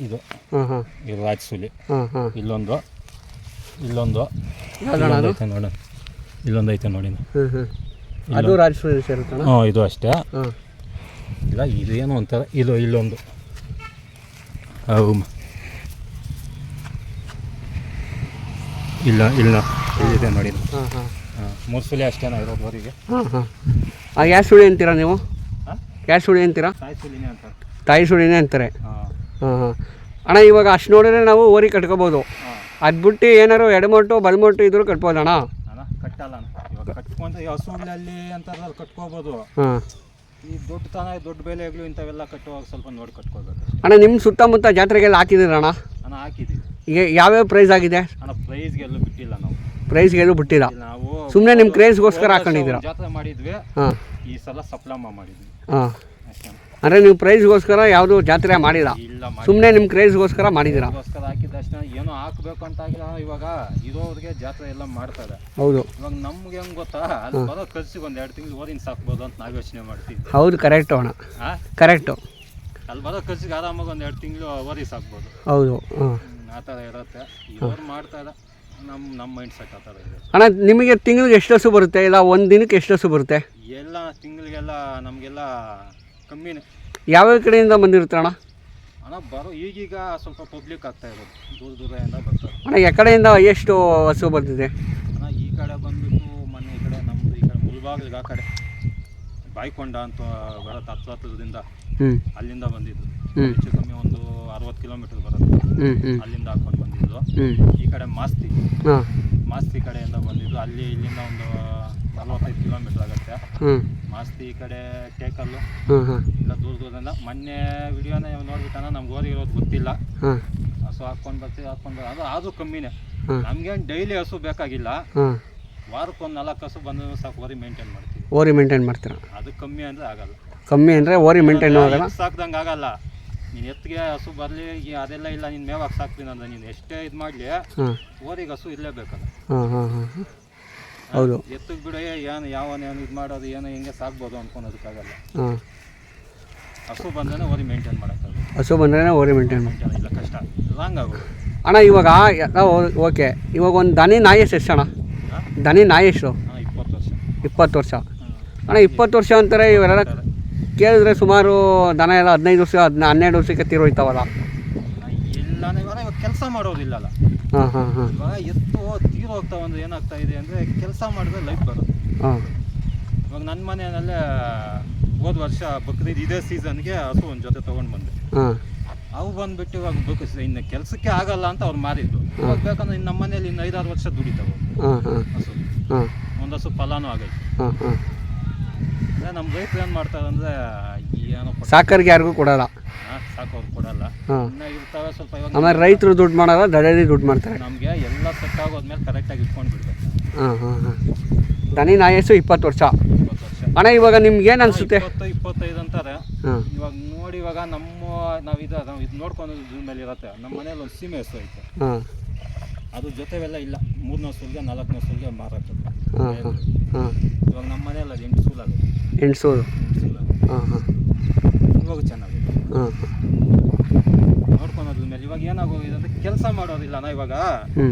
ಇದು. ಹಾಂ ಹಾಂ ಇದು ರಾಜ್ ಸುಲಿ ಹಾಂ ಹಾಂ ಇಲ್ಲೊಂದು. ಇಲ್ಲೊಂದು ಯಾವ್ದಣ್ಣ ಅದು? ಐತೆ ನೋಡ. ಇಲ್ಲೊಂದು ಐತೆ ನೋಡಿ ಹ್ಞೂ ಹ್ಞೂ ಅದು ರಾಜಸೂಲಿ ಸೇರುತ್ತಣ್ಣ? ಹ್ಞೂ ಇದು ಅಷ್ಟೇ. ಹಾಂ ಇಲ್ಲ ಇದು ಏನೋ ಒಂಥರ. ಇದು ಇಲ್ಲೊಂದು. ಹೌ ಇಲ್ಲ ಇಲ್ಲ. ಇಲ್ಲಿದೆ ನೋಡಿ ಹಾಂ ಹಾಂ ಹಾಂ ಮೂರು ಸುಳಿ ಅಷ್ಟೇನಾ ಇರೋದುವರೆಗೆ ಹಾಂ ಹಾಂ ಆ ಸುಳಿ ಅಂತೀರಾ ನೀವು? ಹಾಂ? ಯಾವ ಸುಳಿ ಅಂತೀರಾ? ಸುಳಿನೇ ಸುಲಿನೇ ಅಂತ ತಾಯಿ ಸುಳಿನೇ ಅಂತಾರೆ. ಹಾಂ. ಹಾಂ ಅಣ್ಣ ಇವಾಗ ಅಷ್ಟು ನೋಡಿದ್ರೆ ನಾವು ಓರಿ ಕಟ್ಕೋಬೋದು. ಅದು ಬಿಟ್ಟು ಏನಾರು ಎಡಮೊಟ್ಟು ಬಲಮೊಟ್ಟು ಇದ್ರು ಕಟ್ಬೋದಣ್ಣ ಅಣ್ಣ. ಕಟ್ಟಲ್ಲ. ಇವಾಗ ಕಟ್ಕೊಂತ ಹಸುಗಳಲ್ಲಿ ಅಂತಾರಲ್ಲ ಕಟ್ಕೋಬೋದು. ಹಾಂ. ಈ ದೊಡ್ಡ ತನ ದೊಡ್ಡ ಬೆಲೆಗಳು ಇಂಥವೆಲ್ಲ ಕಟ್ಟುವಾಗ ಸ್ವಲ್ಪ ನೋಡಿ ಕಟ್ಕೋಬೇಕು ಅಣ್ಣ ನಿಮ್ಮ ಸುತ್ತಮುತ್ತ ಜಾತ್ರೆಗೆಲ್ಲ ಹಾಕಿದ್ದೀರಣ್ಣ ಅಣ್ಣ? ಹಾಕಿದ್ದೀವಿ. ಈಗ ಯಾವ್ಯಾವ ಪ್ರೈಸ್ ಆಗಿದೆ? ಅಣ್ಣ ಪ್ರೈಸ್ಗೆಲ್ಲೂ ಬಿಟ್ಟಿಲ್ಲ ನಾವು. ಪ್ರೈಸ್ಗೆಲ್ಲೂ ಬಿಟ್ಟಿಲ್ಲ. ನಾವು ಸುಮ್ಮನೆ ನಿಮ್ಮ ಕ್ರೇಜ್ಗೋಸ್ಕರ ಹಾಕೊಂಡಿದ್ದೀರ? ಜಾತ್ರೆ ಮಾಡಿದ್ವಿ. ಹಾಂ. ಈ ಸಲ ಸಪ್ಲಮ್ಮ ಮಾಡಿದ್ವಿ. ಹಾಂ. ಅಂದರೆ ನೀವು ಪ್ರೈಸ್ಗೋಸ್ಕರ ಯಾವುದು ಜಾತ್ರೆ ಮಾಡಿಲ್ಲ. ಸುಮ್ಮನೆ ನಿಮ್ಮ ಕ್ರೈಸ್ಗೋಸ್ಕರ ಮಾಡಿದ್ದೀರಾ ಅದಕ್ಕೋಸ್ಕರ ಹಾಕಿದ ತಕ್ಷಣ ಏನೋ ಹಾಕ್ಬೇಕು ಅಂತ ಆಗಿಲ್ಲ. ಇವಾಗ ಇರೋರಿಗೆ ಜಾತ್ರೆ ಎಲ್ಲ ಮಾಡ್ತಾರೆ ಹೌದು. ಇವಾಗ ನಮ್ಗೆ ಹೆಂಗ್ ಗೊತ್ತಾ? ಅಲ್ಲಿ ಬರೋ ಖರ್ಚಿಗೆ ಒಂದ್ ಎರಡು ತಿಂಗಳು ಓದಿನ ಸಾಕ್ಬೋದು ಅಂತ ನಾವು ಯೋಚನೆ ಮಾಡ್ತೀವಿ. ಹೌದು ಕರೆಕ್ಟು ಅಣ್ಣ. ಆ? ಕರೆಕ್ಟು ಅಲ್ಲಿ ಬರೋ ಖರ್ಚಿಗೆ ಆರಾಮಾಗಿ ಒಂದ್ ಎರಡು ತಿಂಗಳು ಓದಿ ಸಾಕ್ಬೋದು. ಹೌದು ಹಾಂ. ಹ್ಮ್, ಆ ಥರ ಇರುತ್ತೆ. ಇವ್ರು ಮಾಡ್ತಾರೆ ನಮ್ಮ ನಮ್ಮ ಮೈಂಡ್ ಸೆಟ್ ಆ ಥರ ಇದೆ. ಅಣ್ಣ ನಿಮಗೆ ತಿಂಗಳಿಗೆ ಎಷ್ಟು ಹಸು ಬರುತ್ತೆ? ಇಲ್ಲ ಒಂದು ದಿನಕ್ಕೆ ಎಷ್ಟು ಹಸು ಬರುತ್ತೆ? ಎಲ್ಲ ತಿಂಗಳಿಗೆಲ್ಲ ನಮಗೆಲ್ಲ ಕಮ್ಮಿನೇ. ಯಾವ್ಯಾವ ಕಡೆಯಿಂದ ಬಂದಿರ್ತಾರಣ ಅಣ್ಣ? ಅಣ್ಣ ಬರೋ ಈಗೀಗ ಸ್ವಲ್ಪ ಪಬ್ಲಿಕ್ ಆಗ್ತಾ ಇರೋದು ದೂರ ದೂರದಿಂದ ಬರ್ತಾರೆ. ಅಣ್ಣ ಎಕಡೆಯಿಂದ ಎಷ್ಟು ಹಸು ಬರ್ತಿದೆ? ಅಣ್ಣ ಈ ಕಡೆ ಬಂದ್ಬಿಟ್ಟು ಮೊನ್ನೆ ಈ ಕಡೆ ನಮ್ಮದು ಈ ಕಡೆ ಮುಲ್ಬಾಗಿಲಿಗೆ ಆ ಕಡೆ. ಬಾಯ್ಕೊಂಡ ಅಂತ ಬರುತ್ತೆ ಹತ್ತು ಹತ್ರದಿಂದ. ಹ್ಞೂ ಅಲ್ಲಿಂದ ಬಂದಿದ್ದು. ಹೆಚ್ಚು ಕಮ್ಮಿ ಒಂದು ಅರವತ್ತು ಕಿಲೋಮೀಟರ್ ಬರುತ್ತೆ. ಅಲ್ಲಿಂದ ಹಾಕೊಂಡು ಬಂದಿದ್ದು. ಈ ಕಡೆ ಮಾಸ್ತಿ. ಮಾಸ್ತಿ ಕಡೆಯಿಂದ ಬಂದಿದ್ದು. ಅಲ್ಲಿ ಇಲ್ಲಿಂದ ಒಂದು ನಲ್ವತ್ತೈದು ಕಿಲೋಮೀಟರ್ ಆಗುತ್ತೆ. ಮಾಸ್ತಿ ಈ ಕಡೆ ಟೇಕಲ್ಲು. ಇಲ್ಲ ದೂರ ದೂರದಿಂದ. ಮೊನ್ನೆ ವಿಡಿಯೋನ ನೋಡ್ಬಿಟ್ಟಾನ ನಮ್ಗೆ ಓದಿ ಇರೋದು ಗೊತ್ತಿಲ್ಲ. ಹಸು ಹಾಕೊಂಡು ಬರ್ತೀವಿ ಹಾಕೊಂಡು ಅದು ಅದು ಕಮ್ಮಿನೇ. ನಮ್ಗೇನು ಡೈಲಿ ಹಸು ಬೇಕಾಗಿಲ್ಲ. ವಾರಕ್ಕೊಂದು ನಾಲ್ಕು ಹಸು ಬಂದು ಸಾಕು ಓರಿ ಮೇಂಟೈನ್ ಮಾಡ್ತೀವಿ. ಓರಿ ಮೇಂಟೈನ್ ಮಾಡ್ತೀರಾ? ಅದು ಕಮ್ಮಿ ಅಂದರೆ ಆಗಲ್ಲ. ಕಮ್ಮಿ ಅಂದರೆ ಓರಿ ಮೇಂಟೈನ್ ಆಗಲ್ಲ. ಸಾಕ್ದಂಗೆ ಆಗಲ್ಲ. ನೀನು ಎತ್ತಿಗೆ ಹಸು ಬರಲಿ ಅದೆಲ್ಲ ಇಲ್ಲ ನೀನು ಮೇವಾಗಿ ಸಾಕ್ತೀನಿ ಅಂದ್ರೆ ನೀನು. ಎಷ್ಟೇ ಇದು ಮಾಡಲಿ ಹಾಂ. ಓರಿಗೆ ಹಸು ಇರಲೇಬೇಕಲ್ಲ ಹಾಂ ಹಾಂ ಹಾಂ ಹೌದು. ಎತ್ತಿಗೆ ಬಿಡು ಏನು ಯಾವನೇನು ಇದು ಮಾಡೋದು ಏನೋ ಹಿಂಗೆ ಸಾಕ್ಬೋದು ಅನ್ಕೊಳೋದಕ್ಕಾಗಲ್ಲ. ಹಾಂ. ಹಸು ಬಂದ್ರೆ ಓರಿ ಮೇಂಟೈನ್ ಮಾಡೋಕ್ಕಾಗಲ್ಲ. ಹಸು ಬಂದ್ರೆ ಓರಿ ಮೇಂಟೈನ್ ಮಾಡಿ ಮೇಂಟೈನ್ ಇಲ್ಲ ಕಷ್ಟ. ಲಾಂಗ್ ಆಗೋದು. ಅಣ್ಣ ಇವಾಗ ಎಲ್ಲ ಓಕೆ ಇವಾಗ ಒಂದು ದನಿ ನಾಯಿ ಎಷ್ಟು ಅಣ್ಣ? ದನಿ ನಾಯಿ ಹಾಂ ಇಪ್ಪತ್ತು ವರ್ಷ. ಇಪ್ಪತ್ತು ವರ್ಷ. ಅಣ್ಣ ಇಪ್ಪತ್ತು ವರ್ಷ ಅಂತಾರೆ ಇವೆಲ್ಲ ಕೇಳಿದ್ರೆ ಸುಮಾರು ದನ ಎಲ್ಲ ಹದಿನೈದು ವರ್ಷ ಹದಿನ ಹನ್ನೆರಡು ವರ್ಷಕ್ಕೆ ತೀರೋಯ್ತಾವಲ್ಲ ಇಲ್ಲ ಇವಾಗ ಕೆಲಸ ಮಾಡೋದಿಲ್ಲಲ್ಲ. ಹಾಂ ಹಾಂ ಹಾಂ. ಇವಾಗ ಎತ್ತು ತೀರು ಹೋಗ್ತಾ ಒಂದು ಏನಾಗ್ತಾ ಇದೆ ಅಂದರೆ ಕೆಲಸ ಮಾಡಿದ್ರೆ ಲೈಫ್ ಬರುತ್ತೆ. ಹಾಂ. ಇವಾಗ ನನ್ನ ಮನೆಯಲ್ಲೇ ಹೋದ ವರ್ಷ ಬಕ್ರೀದ್ ಇದೇ ಸೀಸನ್ಗೆ ಹಸು ಒಂದು ಜೊತೆ ತೊಗೊಂಡು ಬಂದೆ. ಹಾಂ. ಅವು ಬಂದ್ಬಿಟ್ಟು ಇವಾಗ ಬೇಕು ಇನ್ನು ಕೆಲಸಕ್ಕೆ ಆಗಲ್ಲ ಅಂತ ಅವ್ರು ಮಾರಿದ್ರು. ಇವಾಗ ಬೇಕಂದ್ರೆ ಇನ್ನು ನಮ್ಮ ಮನೇಲಿ ಇನ್ನು ಐದಾರು ವರ್ಷ ದುಡಿತಾವೆ. ಹಸು. ಒಂದು ಹಸು ಫಲಾನು ಆಗೈತೆ. ನಮ್ಮ ರೈತರು ಏನು ಮಾಡ್ತಾರೆ ಅಂದರೆ ಏನೋ ಕೊಟ್ಟು ಸಾಕರ್ಗೆ ಯಾರಿಗೂ ಕೊಡಲ್ಲ. ಸಾಕೋರು ಕೊಡಲ್ಲ. ಹಾಂ. ಇನ್ನು ಇರ್ತಾವೆ ಸ್ವಲ್ಪ ಇವಾಗ ಆಮೇಲೆ ರೈತರು ದುಡ್ಡು ಮಾಡಲ್ಲ ದಡಿ ದುಡ್ಡು ಮಾಡ್ತಾರೆ. ನಮಗೆ ಎಲ್ಲ ಸೆಟ್ ಆಗೋದ್ಮೇಲೆ ಕರೆಕ್ಟಾಗಿ ಇಟ್ಕೊಂಡು ಬಿಡ್ಬೇಕು. ಹಾಂ ಹಾಂ ಹಾಂ. ದನಿ ನಾಯಸು ಇಪ್ಪತ್ತು ವರ್ಷ. ಇಪ್ಪತ್ತು ವರ್ಷ. ಅಣ್ಣ ಇವಾಗ ನಿಮ್ಗೆ ಏನು ಅನಿಸುತ್ತೆ? ಇಪ್ಪತ್ತು ಇಪ್ಪತ್ತೈದು ಅಂತಾರೆ. ಹಾಂ. ಇವಾಗ ನೋಡಿ ಇವಾಗ ನಮ್ಮ ನಾವು ಇದು ನಾವು ಇದು ನೋಡ್ಕೊಂಡು ಇದ್ರ ಮೇಲೆ ಇರುತ್ತೆ. ನಮ್ಮ ಮನೇಲಿ ಒಂದು ಸೀಮೆ ಹಸು ಐತೆ. ಹಾಂ. ಅದು ಜೊತೆವೆಲ್ಲ ಇಲ್ಲ. ಮೂರನೇ ಸುಲ್ಗೆ ನಾಲ್ಕನೇ ಸುಲ್ಗೆ ಮಾರಾಟ ಹಾಂ ಹಾಂ ಹಾಂ. ಇವಾಗ ನಮ್ಮ ಮನೇಲಿ ಅದು ಎಂಟು ಸುಲ್ ಆಗುತ್ತೆ. ಆಗುತ್ತೆ ಹಾಂ ಹಾಂ. ಇವಾಗ ಚೆನ್ನಾಗಿದೆ. ಹಾಂ ನೋಡ್ಕೊಳೋದ್ರ ಮೇಲೆ ಇವಾಗ ಏನಾಗೋಗಿದೆ ಅಂದರೆ ಕೆಲಸ ಮಾಡೋದಿಲ್ಲ ನಾ ಇವಾಗ. ಹ್ಞೂ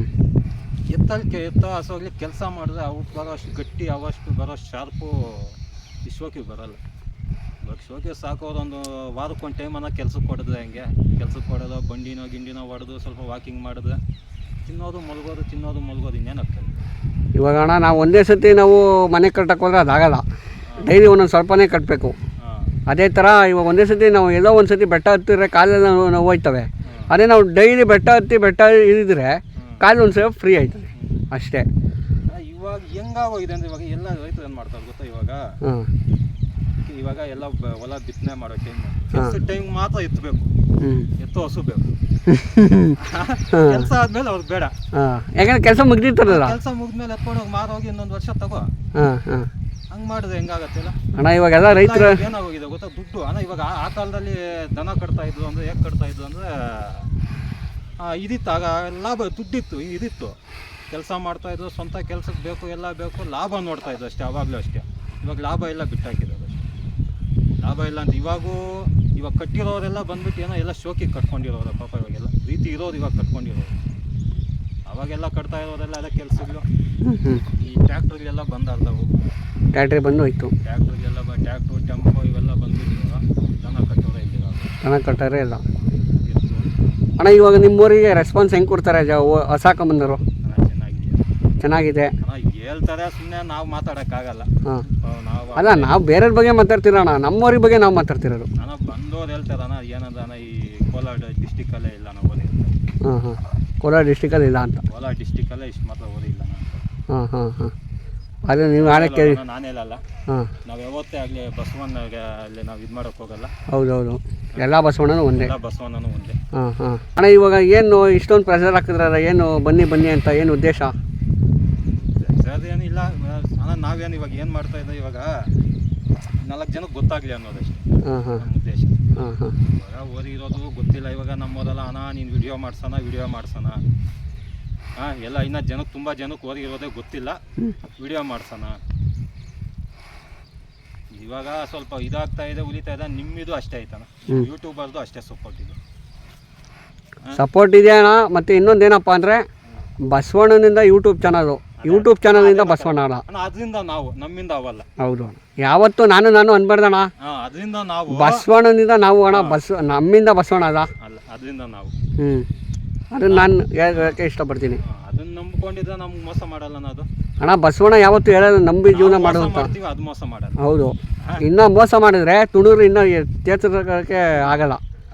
ಎತ್ತಲ್ಕೆ ಎತ್ತ ಹಸುವಾಗಲಿ ಕೆಲಸ ಮಾಡಿದ್ರೆ ಅವು ಬರೋಷ್ಟು ಗಟ್ಟಿ ಅವಷ್ಟು ಬರೋ ಶಾರ್ಪು ಈ ಶೋಕಿ ಬರಲ್ಲ. ಇವಾಗ ಶೋಕಿ ಸಾಕೋದೊಂದು ವಾರಕ್ಕೊಂದು ಟೈಮನ್ನು ಅನ್ನೋ ಕೆಲ್ಸಕ್ಕೆ ಕೊಡಿದ್ರೆ ಹೆಂಗೆ. ಕೆಲ್ಸಕ್ಕೆ ಕೊಡೋದು ಬಂಡಿನೋ ಗಿಂಡಿನೋ ಹೊಡೆದು ಸ್ವಲ್ಪ ವಾಕಿಂಗ್ ಮಾಡಿದ್ರೆ ತಿನ್ನೋದು ಮಲ್ಗೋದು ತಿನ್ನೋದು ಮಲ್ಗೋದು ಇನ್ನೇನಾಗ್ತದೆ ಇವಾಗ ಅಣ್ಣ ನಾವು ಒಂದೇ ಸತಿ ನಾವು ಮನೆ ಕಟ್ಟಕ್ಕೆ ಹೋದ್ರೆ ಅದಾಗಲ್ಲ. ಡೈಲಿ ಒಂದೊಂದು ಸ್ವಲ್ಪನೇ ಕಟ್ಟಬೇಕು ಅದೇ ಥರ ಇವಾಗ ಒಂದೇ ಸತಿ ನಾವು ಎಲ್ಲೋ ಒಂದು ಸತಿ ಬೆಟ್ಟ ಹತ್ತಿದ್ರೆ ಕಾಲೆಲ್ಲ ನೋವು ಹೋಯ್ತವೆ. ಅದೇ ನಾವು ಡೈಲಿ ಬೆಟ್ಟ ಹತ್ತಿ ಬೆಟ್ಟ ಇಳಿದ್ರೆ ಕಾಲು ಒಂದು ಸ್ವಲ್ಪ ಫ್ರೀ ಆಯ್ತದೆ. ಅಷ್ಟೇ. ಇವಾಗ ಹೆಂಗಾಗೋಗಿದೆ ಅಂದರೆ ಇವಾಗ ಎಲ್ಲ ರೈತರು ಏನು ಮಾಡ್ತಾರೆ ಗೊತ್ತಾ ಇವಾಗ? ಹಾಂ. ಇವಾಗ ಎಲ್ಲ ಹೊಲ ಬಿತ್ತನೆ ಮಾಡೋ ಟೈಮ್ ಟೈಮ್ ಮಾತ್ರ ಎತ್ತಬೇಕು ಎತ್ತು ಹಸು ಬೇಕು ಕೆಲಸ ಆದ್ಮೇಲೆ ಅವ್ರಿಗೆ ಬೇಡ. ಹಾಂ. ಯಾಕಂದ್ರೆ ಕೆಲಸ ಮುಗ್ದಿರ್ತಾರಲ್ಲ ಕೆಲಸ ಮುಗಿದ್ಮೇಲೆ ಎತ್ಕೊಂಡು ಹೋಗಿ ಮಾರೋಗಿ ಇನ್ನೊಂದು ವರ್ಷ ತಗೋ. ಹಾಂ ಹಾಂ. ಹಂಗ್ ಮಾಡಿದ್ರೆ ಹೆಂಗಾಗತ್ತಿಲ್ಲ ಅಣ್ಣ ಇವಾಗೆಲ್ಲ ರೈತರು ಏನಾಗೋಗಿದೆ ಗೊತ್ತಾ? ದುಡ್ಡು ಅಣ್ಣ ಇವಾಗ ಆ- ಆ ಕಾಲದಲ್ಲಿ ದನ ಕಟ್ತಾ ಇದ್ರು ಅಂದ್ರೆ ಹೇಗೆ ಕಟ್ತಾ ಇದ್ರು ಅಂದ್ರೆ ಆ, ಇದಿತ್ತು. ಆಗ ಲಾಭ ದುಡ್ಡಿತ್ತು ಇದಿತ್ತು. ಕೆಲಸ ಮಾಡ್ತಾ ಇದ್ರು ಸ್ವಂತ ಕೆಲ್ಸಕ್ಕೆ ಬೇಕು ಎಲ್ಲ ಬೇಕು ಲಾಭ ನೋಡ್ತಾ ಇದ್ರು ಅಷ್ಟೇ ಅವಾಗಲೂ ಅಷ್ಟೇ. ಇವಾಗ ಲಾಭ ಎಲ್ಲ ಬಿಟ್ಟಾಕಿದ್ದಾರೆ ಅಷ್ಟೇ. ಲಾಭ ಇಲ್ಲ ಅಂತ ಇವಾಗೂ ಇವಾಗ ಕಟ್ಟಿರೋರೆಲ್ಲ ಬಂದ್ಬಿಟ್ಟು ಏನೋ ಎಲ್ಲ ಶೋಕಿಗೆ ಕಟ್ಕೊಂಡಿರೋರು ಪಾಪ ಇವಾಗೆಲ್ಲ. ರೀತಿ ಇರೋರು ಇವಾಗ ಕಟ್ಕೊಂಡಿರೋರು. ಅವಾಗೆಲ್ಲ ಕಟ್ತಾ ಇರೋರೆಲ್ಲ ಅದೇ ಕೆಲಸಗಳು. ಈ ಟ್ಯಾಕ್ಟ್ರಿಗೆಲ್ಲ ಬಂದವು ಟ್ಯಾಟ್ರಿ ಬಂದು ಹೋಯ್ತು. ಟ್ಯಾಕ್ಟ್ರಿಗೆಲ್ಲ ಬ ಟ್ಯಾಕ್ಟ್ರು ಟೆಂಪೋ ಇವೆಲ್ಲ ಬಂದ್ಬಿಟ್ಟಿರೋ ದನ ಕಟ್ಟೋರೇ ಇದ್ದೀರ ಚೆನ್ನಾಗಿ ಕಟ್ಟಾರೆ ಇಲ್ಲ. ಅಣ್ಣ ಇವಾಗ ನಿಮ್ಮೂರಿಗೆ ರೆಸ್ಪಾನ್ಸ್ ಹೆಂಗೆ ಕೊಡ್ತಾರೆ ಹೊಸ ಹಸಾಕೊಂಬಂದರು ಚೆನ್ನಾಗಿದೆಯಾ ಚೆನ್ನಾಗಿದೆ. ಅಣ್ಣ ಹೇಳ್ತಾರೆ ಸುಮ್ಮನೆ ನಾವು ಮಾತಾಡೋಕ್ಕಾಗಲ್ಲ. ಹಾಂ. ನಾವು ಅಲ್ಲ ನಾವು ಬೇರೆಯವ್ರ ಬಗ್ಗೆ ಮಾತಾಡ್ತಿರೋಣ ನಮ್ಮೂರಿಗೆ ಬಗ್ಗೆ ನಾವು ಮಾತಾಡ್ತಿರೋದು. ಅಣ್ಣ ಬಂದವ್ರು ಹೇಳ್ತಾರಣ್ಣ ಏನದ ಅಣ್ಣ ಈ ಕೋಲಾರ ಡಿಸ್ಟಿಕ್ಕಲ್ಲೇ ಇಲ್ಲ ನಾವು ಓದಿ ಅಂತ. ಹಾಂ ಹಾಂ. ಕೋಲಾರ ಡಿಸ್ಟಿಕಲ್ಲಿ ಇಲ್ಲ ಅಂತ. ಕೋಲಾರ ಡಿಸ್ಟಿಕ್ಕಲ್ಲೇ ಇಷ್ಟು ಮಾತ್ರ ಓದಿಲ್ಲ ಹಾಂ ಹಾಂ ಹಾಂ. ಅದೇ ನೀವು ನಾಳೆ ಕೇಳಿ ನಾನೇ ಹೇಳಲ್ಲ. ಹಾಂ. ನಾವು ಯಾವತ್ತೇ ಆಗಲಿ ಬಸವಣ್ಣಗೆ ಅಲ್ಲಿ ನಾವು ಇದು ಮಾಡೋಕೆ ಹೋಗಲ್ಲ. ಹೌದೌದು. ಎಲ್ಲ ಬಸವಣ್ಣನೂ ಒಂದೇ. ಎಲ್ಲ ಬಸವಣ್ಣನೂ ಒಂದೇ. ಹಾಂ ಹಾಂ. ಅಣ್ಣ ಇವಾಗ ಏನು ಇಷ್ಟೊಂದು ಪ್ರೆಷರ್ ಹಾಕಿದ್ರಲ್ಲ ಏನು ಬನ್ನಿ ಬನ್ನಿ ಅಂತ ಏನು ಉದ್ದೇಶ? ಏನಿಲ್ಲ ಅಣ್ಣ ನಾವೇನು ಇವಾಗ ಏನು ಮಾಡ್ತಾ ಇದ್ದೀವಿ ಇವಾಗ? ನಾಲ್ಕು ಜನಕ್ಕೆ ಗೊತ್ತಾಗಲಿ ಅನ್ನೋದಷ್ಟೇ. ಹಾಂ ಹಾಂ. ನಮ್ಮ ಉದ್ದೇಶ. ಹಾಂ ಹಾಂ. ಇವಾಗ ಓದಿರೋದು ಗೊತ್ತಿಲ್ಲ. ಇವಾಗ ನಮ್ಮೋದಲ್ಲ ಅಣ್ಣ ನೀನು ವಿಡಿಯೋ ಮಾಡ್ಸೋಣ ವಿಡಿಯೋ ಮಾಡ್ಸೋಣ. ಹಾಂ ಎಲ್ಲ ಇನ್ನ ಜನಕ್ಕೆ ತುಂಬಾ ಜನಕ್ಕೆ ಓದಿರೋದೇ ಗೊತ್ತಿಲ್ಲ. ವಿಡಿಯೋ ಮಾಡ್ಸೋಣ. ಇವಾಗ ಸ್ವಲ್ಪ ಇದಾಗ್ತಾ ಇದೆ ಉಳಿತಾ ಇದೆ ನಿಮ್ಮಿದು ಅಷ್ಟೇ ಆಯ್ತಣ್ಣ. ಹ್ಮ್. ಯೂಟ್ಯೂಬರ್ದು ಅಷ್ಟೇ ಸಪೋರ್ಟ್ ಇದೆ. ಸಪೋರ್ಟ್ ಇದೆ ಅಣ್ಣ ಮತ್ತೆ ಇನ್ನೊಂದೇನಪ್ಪ ಅಂದ್ರೆ ಬಸವಣ್ಣನಿಂದ ಯೂಟ್ಯೂಬ್ ಚಾನಲು ಯೂಟ್ಯೂಬ್ ಚಾನಲಿಂದ ಬಸವಣ್ಣ ಅಣ್ಣ. ಅದರಿಂದ ನಾವು ನಮ್ಮಿಂದ ಅವಲ್ಲ. ಹೌದು ಯಾವತ್ತು ಯಾವತ್ತೂ ನಾನು ನಾನು ಅನ್ಬಾರ್ದಣ್ಣ. ಅದರಿಂದ ನಾವು ಬಸವಣ್ಣನಿಂದ ನಾವು ಅಣ್ಣ ಬಸ್ ನಮ್ಮಿಂದ ಬಸವಣ್ಣ ಅಲ್ಲ ಅದರಿಂದ ನಾವು. ಹ್ಞೂ ಅದನ್ನು ನಾನು ಹೇಳೋಕ್ಕೆ ಇಷ್ಟಪಡ್ತೀನಿ. ಅದನ್ನ ನಂಬ್ಕೊಂಡಿದ್ರೆ ನಮ್ಗೆ ಮೋಸ ಮಾಡಲ್ಲ ಅನ್ನೋದು. ಅಣ್ಣ ಬಸವಣ್ಣ ಯಾವತ್ತೂ ಹೇಳೋದು ನಂಬಿ ಜೀವನ ಮಾಡೋದಂತ ಮಾಡ್ತೀವಿ ಅದು ಮೋಸ ಮಾಡಲ್ಲ. ಹೌದು. ಇನ್ನ ಮೋಸ ಮಾಡಿದ್ರೆ ತುಣೂರು ಇನ್ನೂ ತೇತಕ್ಕೆ ಆಗಲ್ಲ.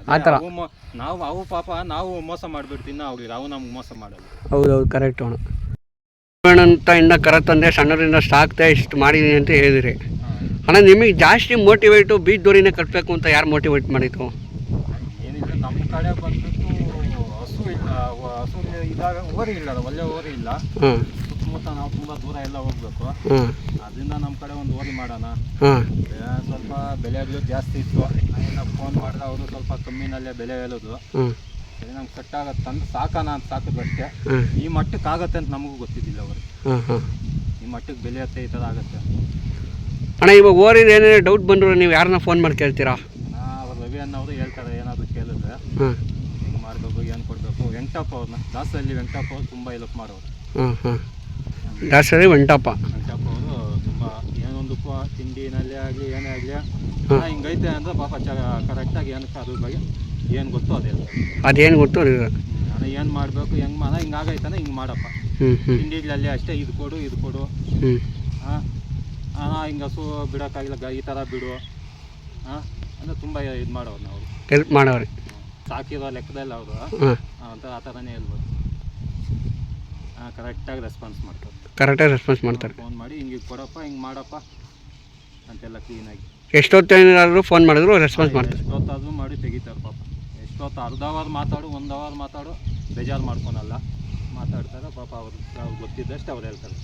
ಆ ಥರ. ಅವು ಮೊ- ನಾವು ಅವು ಪಾಪ ನಾವು ಮೋಸ ಮಾಡಿಬಿಡ್ತೀವಿ ಅವ್ರಿಗೆ ಅವು ನಮ್ಗೆ ಮೋಸ ಮಾಡಲ್ಲ. ಹೌದೌದು ಕರೆಕ್ಟ್ ಅಣ್ಣ. ಅಂತ ಇನ್ನ ಕರ ತಂದೆ ಸಣ್ಣರಿಂದ ಸಾಕ್ತೆ ಇಷ್ಟು ಮಾಡಿದ್ದೀನಿ ಅಂತ ಹೇಳಿದಿರಿ. ಅಣ್ಣ ನಿಮಗೆ ಜಾಸ್ತಿ ಮೋಟಿವೇಟು ಬೀಚ್ ದೋರಿನೇ ಕಟ್ಟಬೇಕು ಅಂತ ಯಾರು ಮೋಟಿವೇಟ್ ಮಾಡಿತ್ತು ಏನಿದ್ರು ನಮ್ಮ ಕಡೆ ವ- ಇದಾಗ ಓರಿ ಇಲ್ಲ ಒಳ್ಳೆ ಓರಿ ಇಲ್ಲ. ಸುತ್ತಮುತ್ತ ನಾವು ತುಂಬಾ ದೂರ ಎಲ್ಲ ಹೋಗ್ಬೇಕು. ಅದರಿಂದ ನಮ್ಮ ಕಡೆ ಒಂದು ಓರಿ ಮಾಡೋಣ. ಸ್ವಲ್ಪ ಬೆಲೆಗಳು ಜಾಸ್ತಿ ಇತ್ತು. ಎಲ್ಲ ಫೋನ್ ಮಾಡಿದ್ರೆ ಅವರು ಸ್ವಲ್ಪ ಕಮ್ಮಿನಲ್ಲೇ ಬೆಲೆ ಹೇಳೋದು. ಸರಿ ನಮ್ಗೆ ಕಟ್ಟಾಗತ್ತೆ ತಂದು ಸಾಕೋಣ ಅಂತ ಸಾಕಿದ್ರಷ್ಟೇ ಈ ಮಟ್ಟಕ್ಕೆ ಆಗತ್ತೆ ಅಂತ ನಮಗೂ ಗೊತ್ತಿದ್ದಿಲ್ಲ ಅವರು. ಹಾಂ ಹಾಂ ಈ ಮಟ್ಟಕ್ಕೆ ಬೆಲೆ ಹತ್ತೆ ಈ ಥರ ಆಗತ್ತೆ. ಅಣ್ಣ ಇವಾಗ ಓರಿನ ಏನೇನು ಡೌಟ್ ಬಂದ್ರು ನೀವು ಯಾರನ್ನ ಫೋನ್ ಮಾಡಿ ಕೇಳ್ತೀರಾ? ಅವ್ರು ರವಿ ಅನ್ನೋರು ಹೇಳ್ತಾರೆ ಏನಾದರೂ ಕೇಳಿದ್ರೆ ಹಾಂ ಹೆಂಗೆ ಮಾಡಬೇಕು ಏನು ಕೊಡಬೇಕು ವೆಂಕಟಪ್ಪ ಅವ್ರನ್ನ. ದಾಸರಲ್ಲಿ ವೆಂಕಟಪ್ಪ ಅವ್ರು ತುಂಬ ಹೆಲ್ಪ್ ಮಾಡೋರು. ಹಾಂ ಹಾಂ ದಾಸರಿ ವೆಂಟಪ್ಪ ವೆಂಕಟಪ್ಪ ಅವರು ತುಂಬ ಏನೊಂದು ಪ- ತಿಂಡಿನಲ್ಲೇ ಆಗಲಿ ಏನೇ ಆಗಲಿ ಹಾಂ. ಹಿಂಗೈತೆ ಅಂದರೆ ಪಾಪ ಚ ಕರೆಕ್ಟಾಗಿ ಏನಕ್ಕೆ ಅದ್ರ ಬಗ್ಗೆ ಏನು ಗೊತ್ತು ಅದೇ. ಅದೇನು ಗೊತ್ತು ನಾನು ಏನು ಮಾಡಬೇಕು ಹೆಂಗೆ ಮಾಡ ಹಿಂಗೆ ಆಗೈತಾನೆ ಹಿಂಗೆ ಮಾಡಪ್ಪ. ತಿಂಡಿಗಳಲ್ಲಿ ಅಷ್ಟೇ ಇದು ಕೊಡು ಇದು ಕೊಡು. ಹಾಂ? ಹಾಂ ಹಿಂಗೆ ಹಸು ಬಿಡೋಕ್ಕಾಗಿಲ್ಲ ಈ ಥರ ಬಿಡು. ಹಾಂ? ಅಂದರೆ ತುಂಬ ಇದು ಮಾಡೋರು ನಾವು ಹೆಲ್ಪ್ ಮಾಡೋರಿ. ಸಾಕಿರೋ ಲೆಕ್ಕದಲ್ಲಿ ಅವರು ಅಂತ ಆ ಥರನೇ ಹೇಳ್ಬೋದು. ಹಾಂ ಕರೆಕ್ಟಾಗಿ ರೆಸ್ಪಾನ್ಸ್ ಮಾಡ್ತಾರೆ. ಕರೆಕ್ಟಾಗಿ ರೆಸ್ಪಾನ್ಸ್ ಮಾಡ್ತಾರೆ. ಫೋನ್ ಮಾಡಿ ಹಿಂಗೆ ಕೊಡಪ್ಪ ಹಿಂಗೆ ಮಾಡಪ್ಪ ಅಂತೆಲ್ಲ ಕ್ಲೀನಾಗಿ ಎಷ್ಟೊತ್ತೇನಾದರೂ ಫೋನ್ ಮಾಡಿದ್ರು ರೆಸ್ಪಾನ್ಸ್ ಮಾಡ್ತಾರೆ. ಎಷ್ಟೊತ್ತಾದರೂ ಮಾಡಿ ತೆಗಿತಾರೆ ಪಾಪ. ಎಷ್ಟೊತ್ತು ಅರ್ಧ ಅವರ್ ಮಾತಾಡು ಒಂದು ಅವರ್ ಮಾತಾಡು ಬೇಜಾರು ಮಾಡ್ಕೊಳಲ್ಲ. ಮಾತಾಡ್ತಾರೆ ಪಾಪ ಅವ್ರು ಅವ್ರು ಗೊತ್ತಿದ್ದಷ್ಟು ಅವ್ರು ಹೇಳ್ತಾರೆ.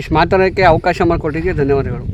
ಇಷ್ಟು ಮಾತಾಡೋಕ್ಕೆ ಅವಕಾಶ ಮಾಡಿಕೊಟ್ಟಿದ್ದಕ್ಕೆ ಧನ್ಯವಾದಗಳು.